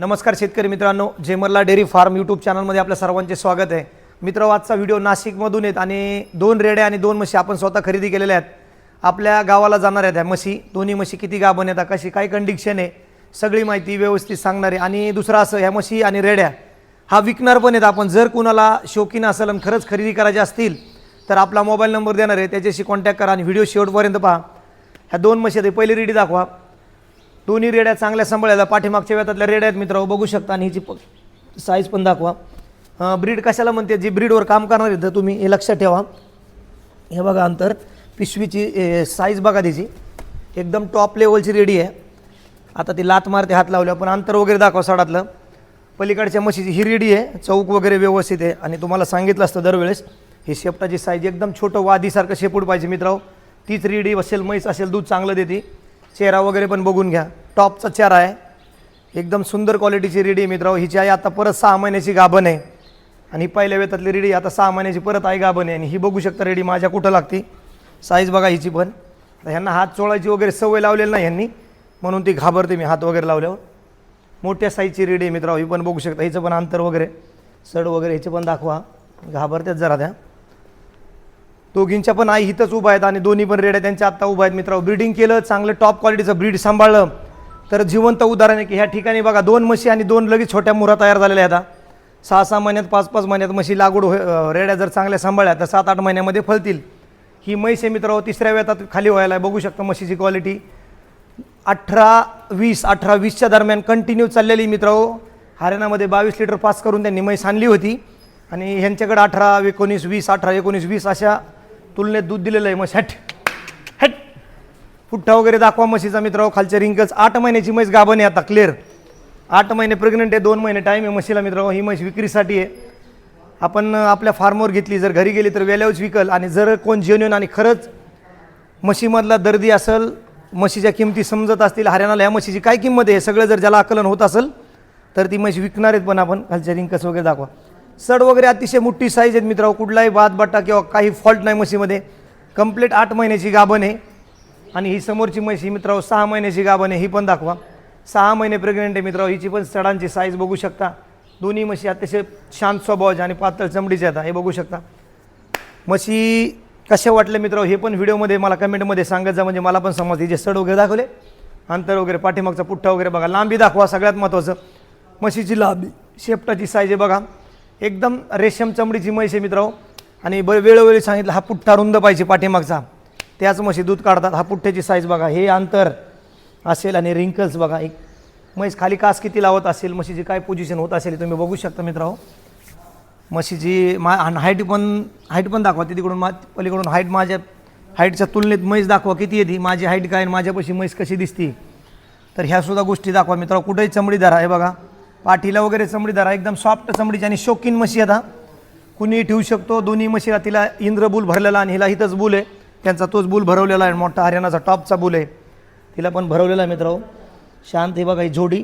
नमस्कार शेतकरी मित्रांनो जेमरला डेअरी फार्म यूट्यूब चॅनलमध्ये आपल्या सर्वांचे स्वागत आहे. मित्र आजचा व्हिडिओ नाशिकमधून आहेत आणि दोन रेड्या आणि दोन म्हशी आपण स्वतः खरेदी केलेल्या आहेत. आपल्या गावाला जाणार आहेत ह्या म्हशी. दोन्ही म्हशी किती गाभण येतात कशी काय कंडिक्शन आहे सगळी माहिती व्यवस्थित सांगणार आहे. आणि दुसरं असं ह्या म्हशी आणि रेड्या हा विकणार पण आहेत आपण. जर कुणाला शौकीन असेल आणि खरंच खरेदी करायचे असतील तर आपला मोबाईल नंबर देणार आहे. त्याच्याशी कॉन्टॅक्ट करा आणि व्हिडिओ शेवटपर्यंत पहा. ह्या दोन म्हशी आहेत पहिली रेडी दाखवा. दोन्ही रेड्या चांगल्या सांभाळायला पाठीमागच्या वेतातल्या रेड्या आहेत मित्र बघू शकता आणि हिची साईज पण दाखवा. ब्रीड कशाला म्हणते जी ब्रीडवर काम करणार आहेत तुम्ही हे लक्षात ठेवा. हे बघा अंतर पिशवीची साईज बघा तिची. एकदम टॉप लेवलची रेडी आहे. आता ती लात मारते हात लावल्या पण अंतर वगैरे दाखवा साडातलं. पलीकडच्या म्हशीची ही रेडी आहे चौक वगैरे व्यवस्थित आहे. आणि तुम्हाला सांगितलं असतं दरवेळेस ही शेपटाची साईज एकदम छोटं वादीसारखं शेपूट पाहिजे मित्रांनो. तीच रेडी असेल म्हैस असेल दूध चांगलं देते. चेहरा वगैरे पण बघून घ्या. टॉपचा चेहरा आहे. एकदम सुंदर क्वालिटीची रेडी आहे मित्रांनो. हिची आई आता परत सहा महिन्याची गाभण आहे. आणि पहिल्या वेतातली रेडी आता सहा महिन्याची परत आई गाभण आहे. आणि ही बघू शकता रेडी माझ्या कुठं लागते. साईज बघा हिची पण. ह्यांना हात चोळायची वगैरे सवय लावलेली नाही ह्यांनी. म्हणून ती घाबरते मी हात वगैरे लावल्यावर. मोठ्या साईजची रेडी आहे मित्रांनो. ही पण बघू शकता. हिचं पण अंतर वगैरे. सड वगैरे हिचं पण दाखवा. घाबरत्यात जरा त्या. दोघींच्या पण आई इथंच उभा आहेत आणि दोन्ही पण रेड्या त्यांच्या आत्ता उभा आहेत. मित्रांनो ब्रीडिंग केलं चांगलं टॉप क्वालिटीचं ब्रीड सांभाळलं. तर जिवंत उदाहरण आहे की ह्या ठिकाणी बघा दोन म्हशी आणि दोन लगेच छोट्या मुरा तयार झालेल्या आहेत आता. सहा सहा महिन्यात पाच पाच महिन्यात म्हशी लागवड होय रेड्या जर चांगल्या सांभाळल्या तर सात आठ महिन्यामध्ये फळतील. ही म्हैस आहे मित्रांनो तिसऱ्या वेळात खाली व्हायला आहे. बघू शकता म्हशीची क्वालिटी अठरा वीस अठरा वीसच्या दरम्यान कंटिन्यू चाललेली मित्रांनो. हरियाणामध्ये बावीस लिटर पास करून त्यांनी म्हैस आणली होती. आणि ह्यांच्याकडे अठरा एकोणीस वीस अठरा एकोणीस वीस अशा तुलनेत दूध दिलेलं आहे म्हस. हॅट. हॅट. पुठ्ठा वगैरे दाखवा म्हशीचा मित्रांनो खालच्या रिंकल्स आठ महिन्याची म्हैस गाभण आहे आता क्लिअर आठ महिने प्रेग्नंट आहे दोन महिने टाईम आहे म्हशीला मित्रांनो ही म्हैस विक्रीसाठी आहे. आपण आपल्या फार्मवर घेतली जर घरी गेली तर वेल्यावच विकल. आणि जर कोण जेन्युन आणि खरंच म्हशीमधला दर्दी असेल म्हशीच्या किमती समजत असतील हरियाणाला या म्हशीची काय किंमत आहे हे सगळं जर ज्याला आकलन होत असेल तर ती म्हशी विकणार आहेत पण आपण. खालच्या रिंकस वगैरे दाखवा. सड वगैरे अतिशय मोठी साईज आहेत मित्रांनो. कुठलाही वादबाटा बट्टा किंवा काही फॉल्ट नाही म्हशीमध्ये. कंप्लीट आठ महिन्याची गाभण आहे. आणि ही समोरची म्हशी मित्रांनो सहा महिन्याची गाभण आहे. ही पण दाखवा. सहा महिने प्रेग्नेंट आहे मित्रांनो. हिची पण सडांची साईज बघू शकता. दोन्ही म्हशी अतिशय शांत स्वभावाच्या आणि पातळ चमडीच्या आता हे बघू शकता. म्हशी कशा वाटल्या मित्रांनो हे पण व्हिडिओमध्ये मला कमेंटमध्ये सांगत जा. म्हणजे मला पण समजते. जे सड वगैरे दाखवले अंतर वगैरे पाठीमागचा पुठ्ठा वगैरे बघा. लांबी दाखवा सगळ्यात महत्त्वाचं म्हशीची लांबी शेपटाची साईज आहे बघा. एकदम रेशम चमडीची म्हैस आहे मित्रांनो. आणि ब वेळोवेळी सांगितलं हा पुठ्ठा रुंद पाहिजे पाठीमागचा. त्याच म्हशी दूध काढतात. हा पुठ्ठ्याची साईज बघा. हे अंतर असेल आणि रिंकल्स बघा. एक म्हैस खाली कास किती लावत असेल म्हशीची काय पोझिशन होत असेल तुम्ही बघू शकता मित्रांनो. म्हशीची मा हाईट पण हाईट पण दाखवा. ती तिकडून मा पलीकडून हाईट माझ्या हाईटच्या तुलनेत म्हैस दाखवा किती येते माझी हाईट काय आणि माझ्यापाशी म्हैस कशी दिसती. तर ह्यासुद्धा गोष्टी दाखवा मित्रांनो. कुठेही चमडी धरा. हे बघा. पाठीला वगैरे चमडी धरा एकदम सॉफ्ट चमडीची आणि शौकीन म्हशी आता कुणीही ठेवू शकतो दोन्ही म्हशीला तिला इंद्र बुल भरलेला आणि हिला हिथंच बुल आहे. त्यांचा तोच बुल भरवलेला आहे मोठा हरियाणाचा टॉपचा बुल आहे. तिला पण भरवलेला आहे मित्रांनो. शांत हे बघा ही जोडी.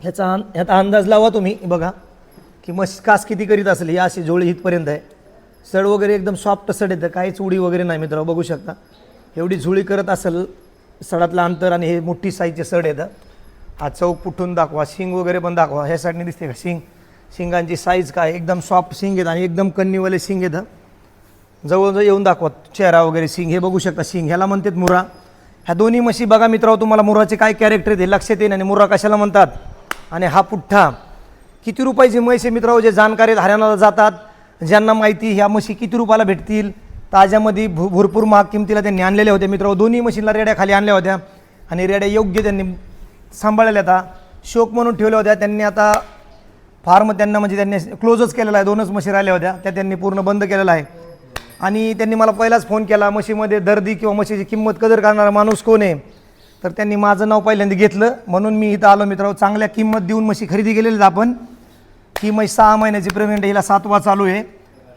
ह्याचा ह्याचा अंदाज लावा तुम्ही बघा. की मस्त कास किती करीत असेल ही अशी जोडी इथपर्यंत आहे. सड वगैरे एकदम सॉफ्ट सड येतं काहीच उडी वगैरे नाही मित्रांनो बघू शकता. एवढी झुळी करत असेल सडातलं अंतर आणि हे मोठी साईजचे सड येतं हा चौक कुठून दाखवा शिंग वगैरे पण दाखवा. ह्या साईडने दिसते का शिंग? शिंगांची साईज काय? एकदम सॉफ्ट शिंग आहेत आणि एकदम कन्नीवाले शिंग येतं जवळजवळ येऊन दाखवा. चेहरा वगैरे शिंग. हे बघू शकता शिंग. ह्याला म्हणतात मुरा. ह्या दोन्ही म्हशी बघा मित्रांनो तुम्हाला मुराचे काय कॅरेक्टर आहेत हे लक्षात येईल आणि मुरा कशाला म्हणतात? आणि हा पुठ्ठा. किती रुपयाची म्हैस आहे मित्रांनो जे जाणकार आहेत हरियाणाला जातात. ज्यांना माहिती ह्या म्हशी किती रुपयाला भेटतील? ताज्यामध्ये भू भरपूर महाग किमतीला त्यांनी आणलेल्या होत्या मित्रांनो. दोन्ही मशीनला रेड्या खाली आणल्या होत्या. आणि रेड्या योग्य त्यांनी सांभाळलेल्या आता. शोक म्हणून ठेवल्या होत्या. त्यांनी आता फार्म त्यांना म्हणजे त्यांनी क्लोजच केलेला आहे. दोनच म्हशी राहिल्या होत्या. त्या त्यांनी पूर्ण बंद केलेला आहे. आणि त्यांनी मला पहिलाच फोन केला म्हशीमध्ये दर्दी किंवा म्हशीची किंमत कदर करणारा माणूस कोण आहे? तर त्यांनी माझं नाव पहिल्यांदा घेतलं. म्हणून मी इथं आलो मित्रांनो. चांगल्या किंमत देऊन म्हशी खरेदी केलेली आपण. ही म्हशी सहा महिन्याची प्रेग्नंट आहे. हिला सातवा चालू आहे.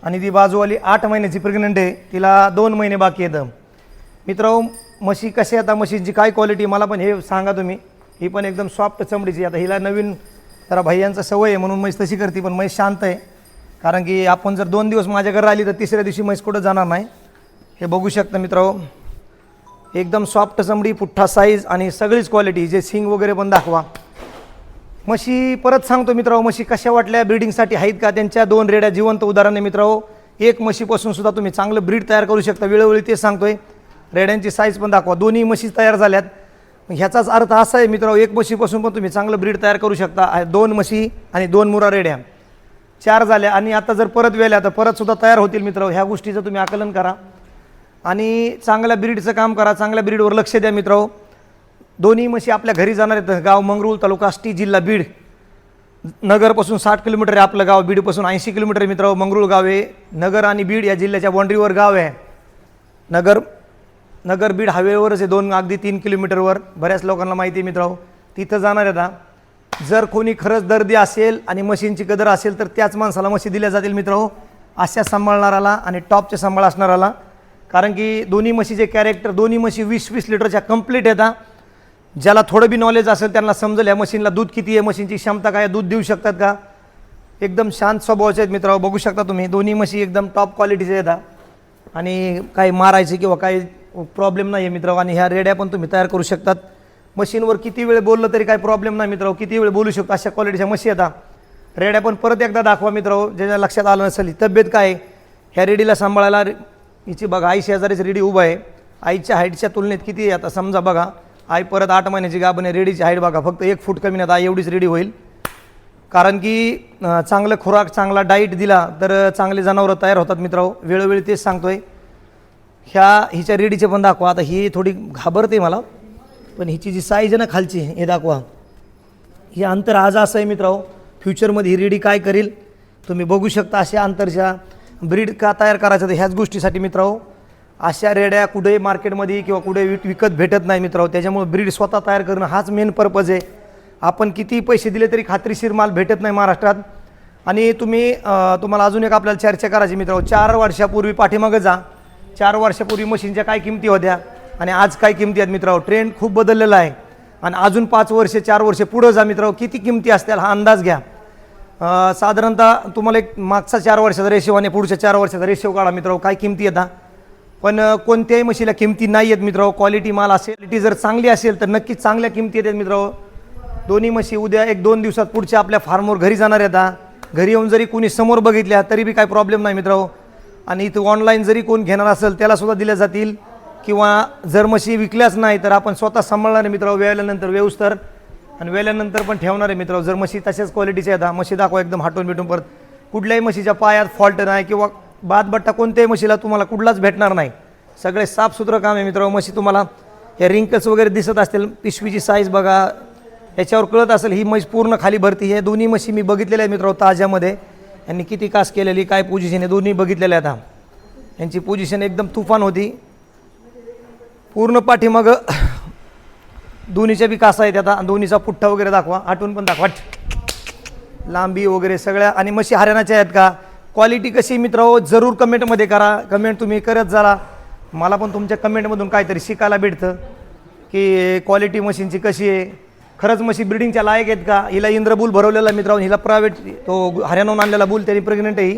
आणि ती बाजूवाली आठ महिन्याची प्रेग्नंट आहे. तिला दोन महिने बाकी येतं मित्रांनो म्हशी कशी आता म्हशींची काय क्वालिटी मला पण हे सांगा तुम्ही. ही पण एकदम सॉफ्ट चमडीची. आता हिला नवीन जरा भाईयांचा सवय आहे म्हणून म्हैस तशी करते पण म्हैस शांत आहे. कारण की आपण जर दोन दिवस माझ्या घरी आली तर तिसऱ्या दिवशी म्हैस कुठं जाणार नाही. हे बघू शकता मित्रांनो. एकदम सॉफ्ट चमडी पुठ्ठा साईज आणि सगळीच क्वालिटी जे सिंग वगैरे पण दाखवा. म्हशी परत सांगतो मित्रांनो म्हशी कशा वाटल्या ब्रीडिंगसाठी आहेत का? त्यांच्या दोन रेड्या जिवंत उदाहरण आहे मित्रांनो. एक म्हशीपासून सुद्धा तुम्ही चांगलं ब्रीड तयार करू शकता. वेळोवेळी ते सांगतोय. रेड्यांची साईज पण दाखवा. दोन्ही म्हशी तयार झाल्यात. ह्याचाच अर्थ असा आहे मित्रांनो एक म्हशीपासून पण तुम्ही चांगलं ब्रीड तयार करू शकता. दोन म्हशी आणि दोन मुरा रेड्या चार झाल्या आणि आता जर परत वेल्या तर परतसुद्धा तयार होतील मित्र ह्या गोष्टीचं तुम्ही आकलन करा. आणि चांगल्या ब्रीडचं काम करा. चांगल्या ब्रीडवर लक्ष द्या मित्र दोन्ही म्हशी आपल्या घरी जाणार आहेत. गाव मंगरूळ तालुका आष्टी जिल्हा बीड. नगरपासून साठ किलोमीटर आहे आपलं गाव. बीडपासून ऐंशी किलोमीटर मित्र मंगरूळ गाव आहे. नगर आणि बीड या जिल्ह्याच्या बाँड्रीवर गाव आहे. नगर नगर बीड हायवेवरच आहे दोन अगदी तीन किलोमीटरवर. बऱ्याच लोकांना माहिती आहे मित्रांनो. तिथं जाणार आहे आता. जर कोणी खरंच दर्दी असेल आणि मशीनची कदर असेल तर त्याच माणसाला मशी दिल्या जातील मित्रांनो. अशा सांभाळणाराला आणि टॉपचे सांभाळ असणाराला कारण की दोन्ही म्हशीचे कॅरेक्टर दोन्ही म्हशी वीस वीस लिटरच्या कंप्लीट येतात ज्याला थोडं बी नॉलेज असेल त्यांना समजेल या मशीनला दूध किती आहे मशीनची क्षमता काय दूध देऊ शकतात का? एकदम शांत स्वभावाचे आहेत मित्रांनो. बघू शकता तुम्ही दोन्ही म्हशी एकदम टॉप क्वालिटीचे येतात आणि काही मारायचे किंवा काही प्रॉब्लेम नाही आहे मित्रांनो. आणि ह्या रेड्या पण तुम्ही तयार करू शकतात. मशीनवर किती वेळ बोललं तरी काही प्रॉब्लेम नाही मित्रांनो. किती वेळ बोलू शकतो अशा क्वालिटीच्या मशी येतात रेड्या पण परत एकदा दाखवा मित्रांनो. ज्याच्या लक्षात आलं नसेल तब्येत काय आहे? ह्या रेडीला सांभाळायला हिची बघा आई शेजारीच रेडी उभा आहे. आईच्या हाईटच्या तुलनेत किती आहे आता? समजा बघा आई परत आठ महिन्याची गाभण आहे. रेडीची हाईट बघा फक्त एक फूट कमी नाही आई एवढीच रेडी होईल. कारण की चांगलं खुराक चांगला डाईट दिला तर चांगले जनावरं तयार होतात मित्रांनो. वेळोवेळी तेच सांगतोय. ह्या हिच्या रेडीचे पण दाखवा. आता ही थोडी घाबरते मला पण हिची जी साईज आहे ना खालची हे दाखवा. हे अंतर आज असं आहे मित्रांनो. फ्युचरमध्ये ही रेडी काय करेल तुम्ही बघू शकता अशा अंतरच्या ब्रीड का तयार करायचं तर ह्याच गोष्टीसाठी मित्रांनो. अशा रेड्या कुठेही मार्केटमध्ये किंवा कुठे विक विकत भेटत नाही मित्रांनो. त्याच्यामुळे ब्रीड स्वतः तयार करणं हाच मेन पर्पज आहे. आपण किती पैसे दिले तरी खात्रीशीर माल भेटत नाही महाराष्ट्रात. आणि तुम्ही तुम्हाला अजून एक आपल्याला चर्चा करायची मित्रांनो. चार वर्षापूर्वी पाठीमागं जा. चार वर्षापूर्वी मशीनच्या काय किमती होत्या? आणि आज काय किमती आहेत मित्रांनो? ट्रेंड खूप बदललेला आहे. आणि अजून पाच वर्षे चार वर्षे पुढं जा मित्रांनो. किती किमती असतील हा अंदाज घ्या. साधारणतः तुम्हाला एक मागचा चार वर्षाचा रेशो आणि पुढच्या चार वर्षाचा रेशो काढा मित्रांनो. काय किमती येतात पण कोणत्याही म्हशीला किमती नाही आहेत मित्रांनो. क्वालिटी माल असेल क्वालिटी जर चांगली असेल तर नक्कीच चांगल्या किमती येतात मित्रांनो. दोन्ही म्हशी उद्या एक दोन दिवसात पुढच्या आपल्या फार्मवर घरी जाणार येतात घरी येऊन जरी कोणी समोर बघितल्या तरी बी काय प्रॉब्लेम नाही मित्रांनो. आणि इथं ऑनलाईन जरी कोण घेणार असेल त्यालासुद्धा दिल्या जातील. किंवा जर म्हशी विकल्याच नाही तर आपण स्वतः सांभाळणार आहे मित्रांनो वेळल्यानंतर व्यवस्थर. आणि वेल्यानंतर पण ठेवणार आहे मित्रांनो जर म्हशी तशाच क्वालिटीच्या आहेत म्हशी दाखवा एकदम हाटून बिटून परत. कुठल्याही म्हशीच्या पायात फॉल्ट नाही किंवा बादबट्टा कोणत्याही म्हशीला तुम्हाला कुठलाच भेटणार नाही. सगळे साफसुथरं काम आहे मित्रांनो म्हशी तुम्हाला हे रिंकल्स वगैरे दिसत असतील पिशवीची साईज बघा. याच्यावर कळत असेल ही म्हैस पूर्ण खाली भरती हे दोन्ही म्हशी मी बघितलेल्या आहेत मित्रांनो ताज्यामध्ये. यांनी किती कास केलेली काय पोझिशन आहे दोन्ही बघितलेल्या आहेत यांची पोझिशन एकदम तुफान होती. पूर्ण पाठीमागं दोन्हीच्या बी कासा आहेत आता. दोन्हीचा पुठ्ठा वगैरे दाखवा. आठवून पण दाखवा. लांबी वगैरे सगळ्या. आणि म्हशी हरियाणाच्या आहेत का? क्वालिटी कशी मित्रांनो? जरूर कमेंटमध्ये करा. कमेंट तुम्ही करत जाला मला पण तुमच्या कमेंटमधून काहीतरी शिकायला भेटतं. की क्वालिटी मशीनची कशी आहे? खरंच म्हशी ब्रिडिंगच्या लायक आहेत का? हिला इंद्रबुल भरवलेला मित्रांनो हिला प्रायव्हेट तो हरियाणाहून आणलेला बुल त्यांनी प्रेग्नेंट आहे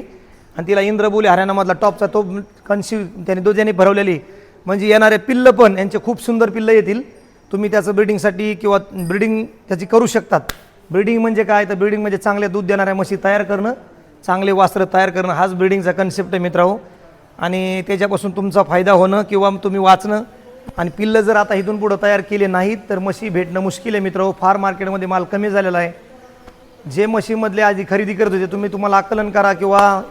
आणि तिला इंद्रबुल हरियाणामधला टॉपचा तो कन्सिव त्याने दोघांनी भरवलेली. म्हणजे येणारे पिल्लं पण यांचे खूप सुंदर पिल्लं येतील. तुम्ही त्याचं ब्रिडिंगसाठी किंवा ब्रिडिंग त्याची करू शकतात. ब्रिडिंग म्हणजे काय? तर ब्रिडिंग म्हणजे चांगले दूध देणाऱ्या म्हशी तयार करणं चांगले वास्त्र तयार करणं. हाच ब्रिडिंगचा कन्सेप्ट आहे मित्रांनो. आणि त्याच्यापासून तुमचा फायदा होणं किंवा तुम्ही वाचणं आणि पिल्लं जर आता इथून पुढं तयार केले नाहीत तर म्हशी भेटणं मुश्किल आहे मित्र. हो, फार मार्केटमध्ये माल कमी झालेला आहे. जे म्हशीमधले आधी खरेदी करत होते तुम्ही तुम्हाला आकलन करा किंवा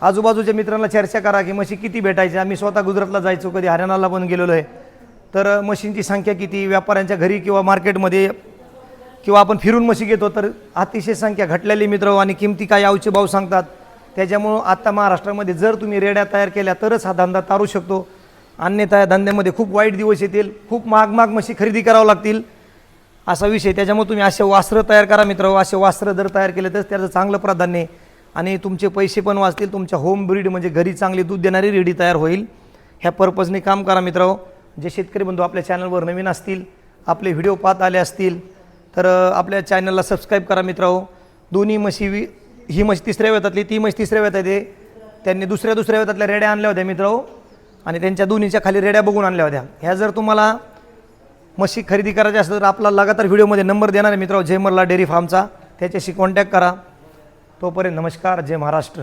आजूबाजूच्या मित्रांना चर्चा करा की म्हशी किती भेटायच्या आम्ही स्वतः गुजरातला जायचो कधी हरियाणाला पण गेलेलो आहे. तर म्हशींची संख्या किती व्यापाऱ्यांच्या घरी किंवा मार्केटमध्ये? किंवा आपण फिरून म्हशी घेतो तर अतिशय संख्या घटलेली मित्र. हो, आणि किमती काय यावचे भाव सांगतात. त्याच्यामुळं आता महाराष्ट्रामध्ये जर तुम्ही रेड्या तयार केल्या तरच हा धंदा तारू शकतो. अन्यथा या धंद्यामध्ये खूप वाईट दिवस येतील खूप महाग महाग म्हशी खरेदी करावं लागतील. असा विषय त्याच्यामुळे तुम्ही असे वास्त्र तयार करा मित्र असे वास्त्र जर तयार केले तर त्याचं चांगलं प्राधान्य आहे. आणि तुमचे पैसे पण वाचतील. तुमच्या होम ब्रीड म्हणजे घरी चांगली दूध देणारी रेडी तयार होईल. ह्या पर्पजने काम करा मित्र जे शेतकरी बंधू आपल्या चॅनलवर नवीन असतील आपले व्हिडिओ पाहत आले असतील तर आपल्या चॅनलला सबस्क्राईब करा मित्र दोन्ही म्हशी वि ही म्हशी तिसऱ्या वेतातली ती म्हशी तिसऱ्या वेतात आहे त्यांनी दुसऱ्या दुसऱ्या वेतातल्या रेड्या आणल्या होत्या मित्रांनो. आणि त्यांच्या दोन्हीच्या खाली रेड्या बघून आणल्या होत्या. ह्या जर तुम्हाला म्हशी खरेदी करायची असेल तर आपला लगातार व्हिडिओमध्ये नंबर देणार आहे मित्रांनो जय मरला डेअरी फार्मचा. त्याच्याशी कॉन्टॅक्ट करा. तोपर्यंत नमस्कार जय महाराष्ट्र.